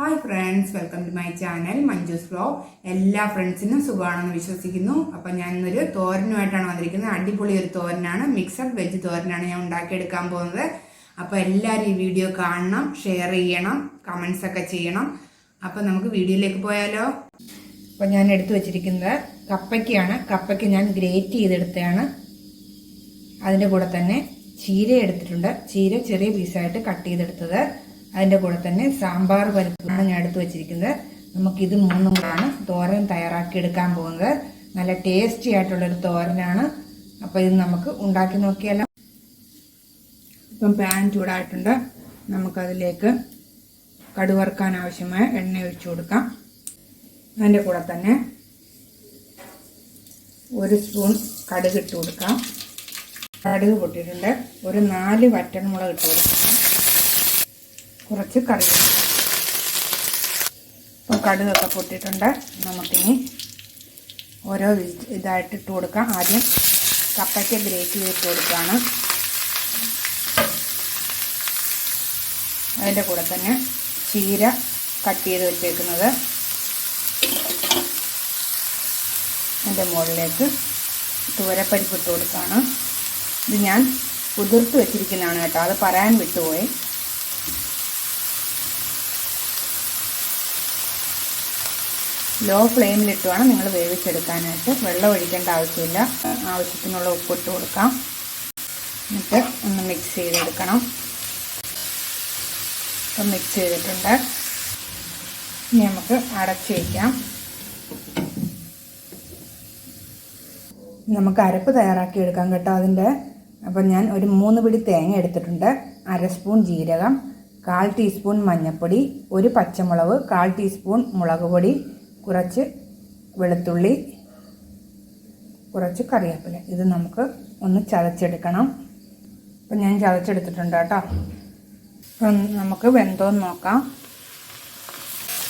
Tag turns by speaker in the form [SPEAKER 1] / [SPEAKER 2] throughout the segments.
[SPEAKER 1] Hi friends welcome to my channel Manju's flow എല്ലാ ഫ്രണ്ട്സിനും സുഖമാണെന്ന് വിശ്വസിക്കുന്നു. അപ്പം ഞാൻ ഇന്നൊരു തോരനുമായിട്ടാണ് വന്നിരിക്കുന്നത്. അടിപൊളി ഒരു തോരനാണ്. മിക്സഡ് വെജ് തോരനാണ് ഞാൻ ഉണ്ടാക്കിയെടുക്കാൻ പോകുന്നത്. അപ്പോൾ എല്ലാവരും ഈ വീഡിയോ കാണണം ഷെയർ ചെയ്യണം കമൻസ് ഒക്കെ ചെയ്യണം. അപ്പം നമുക്ക് വീഡിയോയിലേക്ക് പോയാലോ? അപ്പം ഞാൻ എടുത്തു വച്ചിരിക്കുന്നത് കപ്പയ്ക്കാണ്. കപ്പയ്ക്ക് ഞാൻ ഗ്രേറ്റ് ചെയ്തെടുത്തതാണ്. അതിന്റെ കൂടെ തന്നെ ചീര എടുത്തിട്ടുണ്ട്. ചീര ചെറിയ പീസായിട്ട് കട്ട് ചെയ്തെടുത്തത്. അതിന്റെ കൂടെ തന്നെ സാമ്പാർ പരിപ്പാണ് ഞാൻ എടുത്തു വെച്ചിരിക്കുന്നത്. ഇത് മൂന്നും കൂടാണ് തോരൻ തയ്യാറാക്കി എടുക്കാൻ പോകുന്നത്. നല്ല ടേസ്റ്റി ആയിട്ടുള്ളൊരു തോരനാണ്. അപ്പോൾ ഇത് നമുക്ക് ഉണ്ടാക്കി നോക്കിയാലോ. ഇപ്പം പാൻ ചൂടായിട്ടുണ്ട്. നമുക്കതിലേക്ക് കടുവറുക്കാൻ ആവശ്യമായ എണ്ണ ഒഴിച്ചു കൊടുക്കാം. അതിന്റെ കൂടെ തന്നെ ഒരു സ്പൂൺ കടുക് ഇട്ട് കൊടുക്കാം. കടുക് പൊട്ടിയിട്ടുണ്ട്. ഒരു നാല് വറ്റൻമുളക് ഇട്ട് കൊടുക്കണം കുറച്ച് കടുക് ഇപ്പോൾ കടുകൊക്കെ പൊട്ടിയിട്ടുണ്ട്. നമുക്കിനി ഓരോ ഇതായിട്ട് ഇട്ട് കൊടുക്കാം. ആദ്യം കപ്പയ്ക്ക് ഗ്രേറ്റ് ചെയ്തിട്ട് കൊടുക്കുകയാണ്. അതിന്റെ കൂടെ തന്നെ ചീര കട്ട് ചെയ്ത് വെച്ചേക്കുന്നത് അതിന്റെ മുകളിലേക്ക് തുവരപ്പരിപ്പ് ഇട്ട് കൊടുക്കുകയാണ്. ഇത് ഞാൻ കുതിർത്ത് വെച്ചിരിക്കുന്നതാണ് കേട്ടോ. അത് പറയാൻ വിട്ടുപോയി. ലോ ഫ്ലെയിമിലിട്ട് വേണം നിങ്ങൾ വേവിച്ചെടുക്കാനായിട്ട്. വെള്ളം ഒഴിക്കേണ്ട ആവശ്യമില്ല. ആവശ്യത്തിനുള്ള ഉപ്പിട്ട് കൊടുക്കാം. എന്നിട്ട് ഒന്ന് മിക്സ് ചെയ്തെടുക്കണം. ഇപ്പം മിക്സ് ചെയ്തിട്ടുണ്ട്. ഇനി നമുക്ക് അടച്ച് വയ്ക്കാം നമുക്ക് അരപ്പ് തയ്യാറാക്കി എടുക്കാം കേട്ടോ അതിന്റെ. അപ്പം ഞാൻ ഒരു മൂന്ന് പിടി തേങ്ങ എടുത്തിട്ടുണ്ട്. അര സ്പൂൺ ജീരകം കാൽ ടീസ്പൂൺ മഞ്ഞൾപ്പൊടി ഒരു പച്ചമുളക് കാൽ ടീസ്പൂൺ മുളക് പൊടി കുറച്ച് വെളുത്തുള്ളി കുറച്ച് കറിവേപ്പില. ഇത് നമുക്ക് ഒന്ന് ചതച്ചെടുക്കണം. അപ്പം ഞാൻ ചതച്ചെടുത്തിട്ടുണ്ട് കേട്ടോ. അപ്പം നമുക്ക് വെന്തോന്ന് നോക്കാം.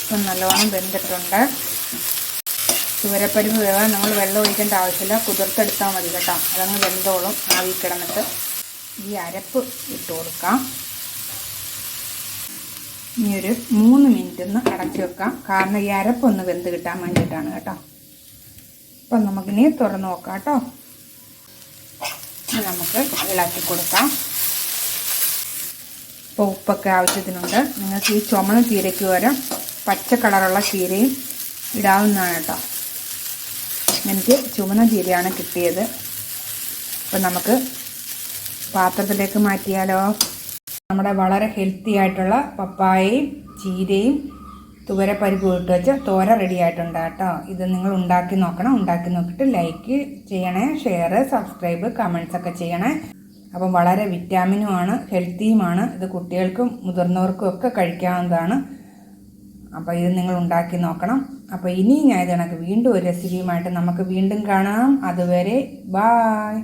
[SPEAKER 1] ഇപ്പം നല്ലോണം വെന്തിട്ടുണ്ട്. ചുവരപ്പരിപ്പ് വേവാൻ നമ്മൾ വെള്ളം ഒഴിക്കേണ്ട ആവശ്യമില്ല. കുതിർത്തെടുത്താൽ മതി കേട്ടോ. അതങ്ങ് വെന്തോളും. ആവി കിടന്നിട്ട് ഈ അരപ്പ് ഇട്ട് കൊടുക്കാം. ഇനി ഒരു മൂന്ന് മിനിറ്റ് ഒന്ന് അടച്ചു വെക്കാം. കാരണം ഈ അരപ്പൊന്ന് വെന്ത് കിട്ടാൻ വേണ്ടിയിട്ടാണ് കേട്ടോ. അപ്പം നമുക്കിനി തുറന്ന് നോക്കാം കേട്ടോ. നമുക്ക് ഇളക്കി കൊടുക്കാം. ഇപ്പോൾ ഉപ്പൊക്കെ ആവശ്യത്തിനുണ്ട്. നിങ്ങൾക്ക് ഈ ചുമന്ന ചീരയ്ക്ക് പകരം പച്ച കളറുള്ള ചീരയും ഇടാവുന്നതാണ് കേട്ടോ. എനിക്ക് ചുമന്ന ചീരയാണ് കിട്ടിയത്. അപ്പം നമുക്ക് പാത്രത്തിലേക്ക് മാറ്റിയാലോ? നമ്മുടെ വളരെ ഹെൽത്തി ആയിട്ടുള്ള പപ്പായയും ചീരയും തുവരപ്പരിപ്പ് ഇട്ട് വെച്ച് തോര റെഡി ആയിട്ടുണ്ട് കേട്ടോ. ഇത് നിങ്ങൾ ഉണ്ടാക്കി നോക്കണം. ഉണ്ടാക്കി നോക്കിയിട്ട് ലൈക്ക് ചെയ്യണേ ഷെയർ സബ്സ്ക്രൈബ് കമൻസ് ഒക്കെ ചെയ്യണേ. അപ്പം വളരെ വിറ്റാമിനുമാണ് ഹെൽത്തിയുമാണ് ഇത് കുട്ടികൾക്കും മുതിർന്നവർക്കും ഒക്കെ കഴിക്കാവുന്നതാണ്. അപ്പോൾ ഇത് നിങ്ങൾ ഉണ്ടാക്കി നോക്കണം. അപ്പോൾ ഇനിയും ഞാൻ ഇത് കണക്ക് വീണ്ടും ഒരു റെസിപ്പിയുമായിട്ട് നമുക്ക് വീണ്ടും കാണാം. അതുവരെ ബായ്